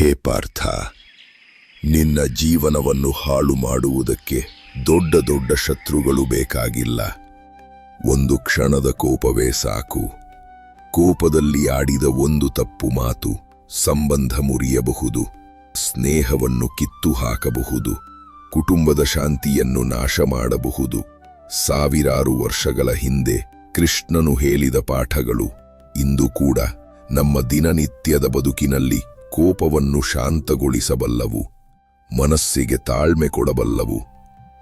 ಹೇ ಪಾರ್ಥ, ನಿನ್ನ ಜೀವನವನ್ನು ಹಾಳು ಮಾಡುವುದಕ್ಕೆ ದೊಡ್ಡ ದೊಡ್ಡ ಶತ್ರುಗಳು ಬೇಕಾಗಿಲ್ಲ. ಒಂದು ಕ್ಷಣದ ಕೋಪವೇ ಸಾಕು. ಕೋಪದಲ್ಲಿ ಆಡಿದ ಒಂದು ತಪ್ಪು ಮಾತು ಸಂಬಂಧ ಮುರಿಯಬಹುದು, ಸ್ನೇಹವನ್ನು ಕಿತ್ತು ಹಾಕಬಹುದು, ಕುಟುಂಬದ ಶಾಂತಿಯನ್ನು ನಾಶ ಮಾಡಬಹುದು. ಸಾವಿರಾರು ವರ್ಷಗಳ ಹಿಂದೆ ಕೃಷ್ಣನು ಹೇಳಿದ ಪಾಠಗಳು ಇಂದು ಕೂಡ ನಮ್ಮ ದಿನನಿತ್ಯದ ಬದುಕಿನಲ್ಲಿ ಕೋಪವನ್ನು ಶಾಂತಗೊಳಿಸಬಲ್ಲವು, ಮನಸ್ಸಿಗೆ ತಾಳ್ಮೆ ಕೊಡಬಲ್ಲವು,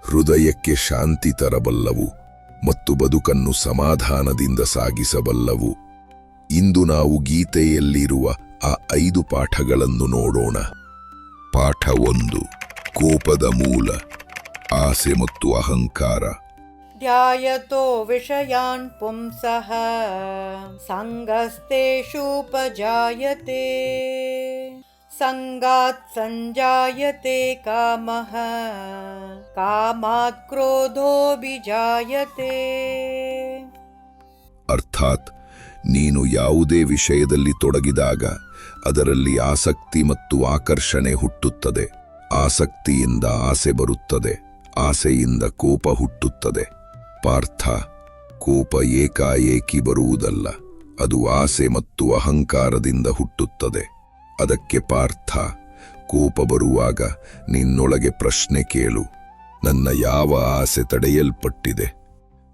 ಹೃದಯಕ್ಕೆ ಶಾಂತಿ ತರಬಲ್ಲವು ಮತ್ತು ಬದುಕನ್ನು ಸಮಾಧಾನದಿಂದ ಸಾಗಿಸಬಲ್ಲವು. ಇಂದು ನಾವು ಗೀತೆಯಲ್ಲಿರುವ ಆ ಐದು ಪಾಠಗಳನ್ನು ನೋಡೋಣ. ಪಾಠ ಒಂದು, ಕೋಪದ ಮೂಲ, ಆಸೆ ಮತ್ತು ಅಹಂಕಾರ. ध्यायतो विषयान् पुंसः सङ्गस्तेषूपजायते सङ्गात् सञ्जायते कामः कामात् क्रोधोऽभिजायते ಅರ್ಥಾತ್ ನೀನು ಯಾವುದೇ ವಿಷಯದಲ್ಲಿ ತೊಡಗಿದಾಗ ಅದರಲ್ಲಿ ಆಸಕ್ತಿ ಮತ್ತು ಆಕರ್ಷಣೆ ಹುಟ್ಟುತ್ತದೆ ಆಸಕ್ತಿಯಿಂದ ಆಸೆ ಬರುತ್ತದೆ ಆಸೆಯಿಂದ ಕೋಪ ಹುಟ್ಟುತ್ತದೆ ಪಾರ್ಥ, ಕೋಪ ಏಕಾಏಕಿ ಬರುವುದಲ್ಲ. ಅದು ಆಸೆ ಮತ್ತು ಅಹಂಕಾರದಿಂದ ಹುಟ್ಟುತ್ತದೆ. ಅದಕ್ಕೆ ಪಾರ್ಥ, ಕೋಪ ಬರುವಾಗ ನಿನ್ನೊಳಗೆ ಪ್ರಶ್ನೆ ಕೇಳು. ನನ್ನ ಯಾವ ಆಸೆ ತಡೆಯಲ್ಪಟ್ಟಿದೆ?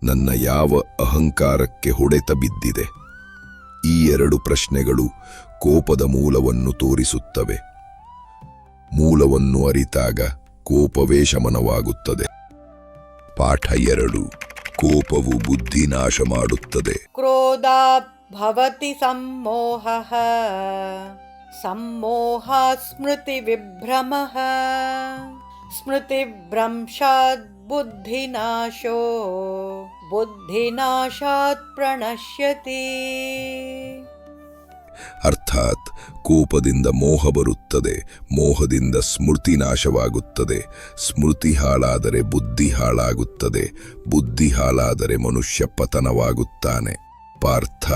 ನನ್ನ ಯಾವ ಅಹಂಕಾರಕ್ಕೆ ಹೊಡೆತ ಬಿದ್ದಿದೆ? ಈ ಎರಡು ಪ್ರಶ್ನೆಗಳು ಕೋಪದ ಮೂಲವನ್ನು ತೋರಿಸುತ್ತವೆ. ಮೂಲವನ್ನು ಅರಿತಾಗ ಕೋಪವೇ ಶಮನವಾಗುತ್ತದೆ. ಪಾಠ ಎರಡು. ಕೋಪವು ಬುದ್ಧಿನಾಶ ಮಾಡುತ್ತದೆ. ಕ್ರೋಧಾ ಭವತಿ ಸಂಮೋಹ ಸಂಮೋಹ ಸ್ಮೃತಿ ವಿಭ್ರಮ. ಸ್ಮೃತಿ ಭ್ರಂಶಾತ್ ಬುದ್ಧಿನಾಶೋ ಬುದ್ಧಿನಾಶಾತ್ ಪ್ರಣಶ್ಯತಿ. ಅರ್ಥಾತ್ ಕೋಪದಿಂದ ಮೋಹ ಬರುತ್ತದೆ, ಮೋಹದಿಂದ ಸ್ಮೃತಿ ನಾಶವಾಗುತ್ತದೆ. ಸ್ಮೃತಿ ಹಾಳಾದರೆ ಬುದ್ಧಿ ಹಾಳಾಗುತ್ತದೆ, ಬುದ್ಧಿ ಹಾಳಾದರೆ ಮನುಷ್ಯ ಪತನವಾಗುತ್ತಾನೆ. ಪಾರ್ಥ,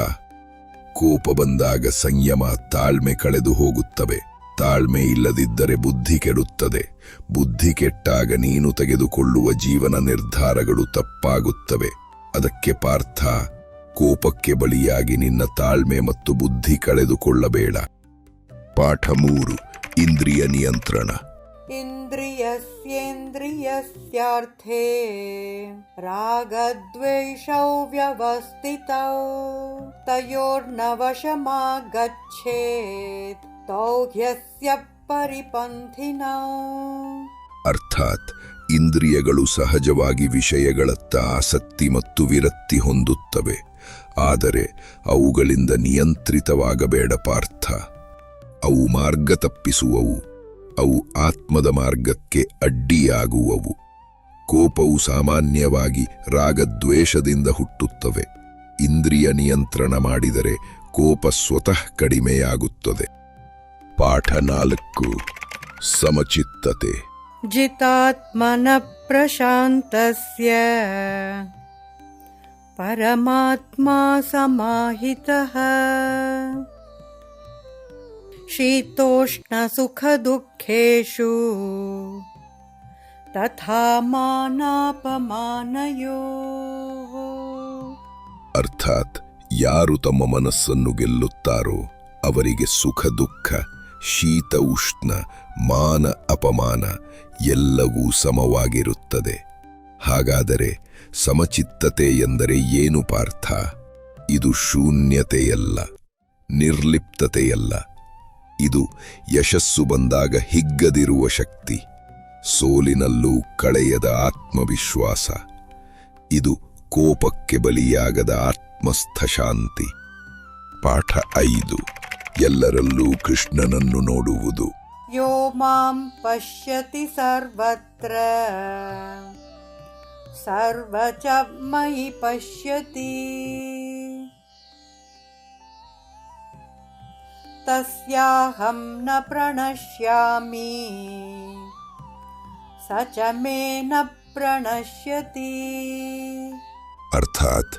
ಕೋಪ ಬಂದಾಗ ಸಂಯಮ ತಾಳ್ಮೆ ಕಳೆದು ಹೋಗುತ್ತವೆ. ತಾಳ್ಮೆ ಇಲ್ಲದಿದ್ದರೆ ಬುದ್ಧಿ ಕೆಡುತ್ತದೆ. ಬುದ್ಧಿ ಕೆಟ್ಟಾಗ ನೀನು ತೆಗೆದುಕೊಳ್ಳುವ ಜೀವನ ನಿರ್ಧಾರಗಳು ತಪ್ಪಾಗುತ್ತವೆ. ಅದಕ್ಕೆ ಪಾರ್ಥ ಕೋಪಕ್ಕೆ ಬಲಿಯಾಗಿ ನಿನ್ನ ತಾಳ್ಮೆ ಮತ್ತು ಬುದ್ಧಿ ಕಳೆದುಕೊಳ್ಳಬೇಡ. ಪಾಠ ಮೂರು ಇಂದ್ರಿಯ ನಿಯಂತ್ರಣ. ಇಂದ್ರಿಯಸ್ಯೇಂದ್ರಿಯಸ್ಯಾರ್ಥೇ ರಾಗದ್ವೇಷೌ ವ್ಯವಸ್ಥಿತೌ ತಯೋರ್ನವಶಮಾಗಚ್ಛೇತ್ ತೌಹ್ಯಸ್ಯ ಪರಿಪಂಥಿನೌ. ಅರ್ಥಾತ್ ಇಂದ್ರಿಯಗಳು ಸಹಜವಾಗಿ ವಿಷಯಗಳತ್ತ ಆಸಕ್ತಿ ಮತ್ತು ವಿರಕ್ತಿ ಹೊಂದುತ್ತವೆ. ಆದರೆ ಅವುಗಳಿಂದ ನಿಯಂತ್ರಿತವಾಗಬೇಡ ಪಾರ್ಥ ಅವು ಮಾರ್ಗ ತಪ್ಪಿಸುವವು, ಅವು ಆತ್ಮದ ಮಾರ್ಗಕ್ಕೆ ಅಡ್ಡಿಯಾಗುವವು. ಕೋಪವು ಸಾಮಾನ್ಯವಾಗಿ ರಾಗದ್ವೇಷದಿಂದ ಹುಟ್ಟುತ್ತವೆ. ಇಂದ್ರಿಯ ನಿಯಂತ್ರಣ ಮಾಡಿದರೆ ಕೋಪ ಸ್ವತಃ ಕಡಿಮೆಯಾಗುತ್ತದೆ. ಪಾಠ ನಾಲ್ಕು, ಸಮಚಿತ್ತತೆ. ಜಿತಾತ್ಮನ ಪ್ರಶಾಂತಸ್ಯ. परमात्मा समाहितः शीतोष्णसुखदुःखेषु तथा मानापमानयोः ಅರ್ಥಾತ್ ಯಾರು ತಮ್ಮ ಮನಸ್ಸನ್ನು ಗೆಲ್ಲುತ್ತಾರೋ ಅವರಿಗೆ ಸುಖ ದುಃಖ ಶೀತ ಉಷ್ಣ ಮಾನ ಅಪಮಾನ ಎಲ್ಲವೂ ಸಮವಾಗಿರುತ್ತದೆ ಹಾಗಾದರೆ ಸಮಚಿತ್ತತೆ ಎಂದರೆ ಏನು ಪಾರ್ಥ? ಇದು ಶೂನ್ಯತೆಯಲ್ಲ, ನಿರ್ಲಿಪ್ತತೆಯಲ್ಲ. ಇದು ಯಶಸ್ಸು ಬಂದಾಗ ಹಿಗ್ಗದಿರುವ ಶಕ್ತಿ, ಸೋಲಿನಲ್ಲೂ ಕಳೆಯದ ಆತ್ಮವಿಶ್ವಾಸ. ಇದು ಕೋಪಕ್ಕೆ ಬಲಿಯಾಗದ ಆತ್ಮಸ್ಥ ಶಾಂತಿ ಪಾಠ ಐದು. ಎಲ್ಲರಲ್ಲೂ ಕೃಷ್ಣನನ್ನು ನೋಡುವುದು. ಯೋ ಮಾಂ ಪಶ್ಯತಿ ಸರ್ವತ್ರ. सर्व च मयि पश्यति तस्याहं न प्रणश्यामि स च मे न प्रणश्यति ಅರ್ಥಾತ್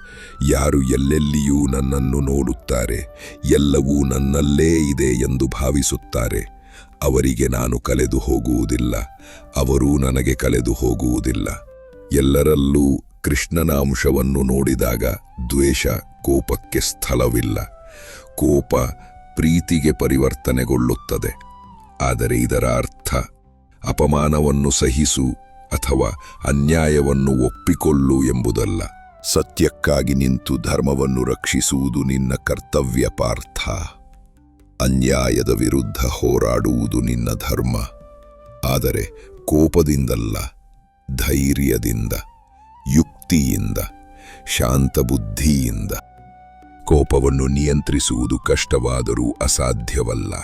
ಯಾರು ಎಲ್ಲೆಲ್ಲಿಯೂ ನನ್ನನ್ನು ನೋಡುತ್ತಾರೆ ಎಲ್ಲವೂ ನನ್ನಲ್ಲೇ ಇದೆ ಎಂದು ಭಾವಿಸುತ್ತಾರೆ ಅವರಿಗೆ ನಾನು ಕಲೆದು ಹೋಗುವುದಿಲ್ಲ ಅವರೂ ನನಗೆ ಕಲೆದು ಹೋಗುವುದಿಲ್ಲ ಎಲ್ಲರಲ್ಲೂ ಕೃಷ್ಣನ ಅಂಶವನ್ನು ನೋಡಿದಾಗ ದ್ವೇಷ ಕೋಪಕ್ಕೆ ಸ್ಥಳವಿಲ್ಲ. ಕೋಪ ಪ್ರೀತಿಗೆ ಪರಿವರ್ತನೆಗೊಳ್ಳುತ್ತದೆ. ಆದರೆ ಇದರ ಅರ್ಥ ಅಪಮಾನವನ್ನು ಸಹಿಸು ಅಥವಾ ಅನ್ಯಾಯವನ್ನು ಒಪ್ಪಿಕೊಳ್ಳು ಎಂಬುದಲ್ಲ. ಸತ್ಯಕ್ಕಾಗಿ ನಿಂತು ಧರ್ಮವನ್ನು ರಕ್ಷಿಸುವುದು ನಿನ್ನ ಕರ್ತವ್ಯ ಪಾರ್ಥ. ಅನ್ಯಾಯದ ವಿರುದ್ಧ ಹೋರಾಡುವುದು ನಿನ್ನ ಧರ್ಮ. ಆದರೆ ಕೋಪದಿಂದಲ್ಲ. ಧೈರ್ಯದಿಂದ, ಯುಕ್ತಿಯಿಂದ ಶಾಂತ ಬುದ್ಧಿಯಿಂದ ಕೋಪವನ್ನು ನಿಯಂತ್ರಿಸುವುದು ಕಷ್ಟವಾದರೂ ಅಸಾಧ್ಯವಲ್ಲ.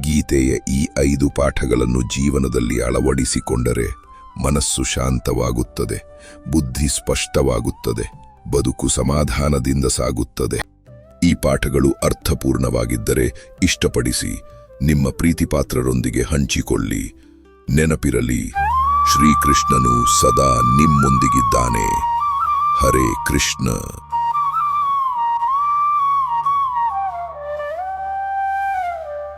ಗೀತೆಯ ಈ ಐದು ಪಾಠಗಳನ್ನು ಜೀವನದಲ್ಲಿ ಅಳವಡಿಸಿಕೊಂಡರೆ ಮನಸ್ಸು ಶಾಂತವಾಗುತ್ತದೆ, ಬುದ್ಧಿ ಸ್ಪಷ್ಟವಾಗುತ್ತದೆ, ಬದುಕು ಸಮಾಧಾನದಿಂದ ಸಾಗುತ್ತದೆ. ಈ ಪಾಠಗಳು ಅರ್ಥಪೂರ್ಣವಾಗಿದ್ದರೆ ಇಷ್ಟಪಡಿಸಿ ನಿಮ್ಮ ಪ್ರೀತಿಪಾತ್ರರೊಂದಿಗೆ ಹಂಚಿಕೊಳ್ಳಿ, ನೆನಪಿರಲಿ. ಶ್ರೀಕೃಷ್ಣನು ಸದಾ ನಿಮ್ಮೊಂದಿಗಿದ್ದಾನೆ. ಹರೇ ಕೃಷ್ಣ.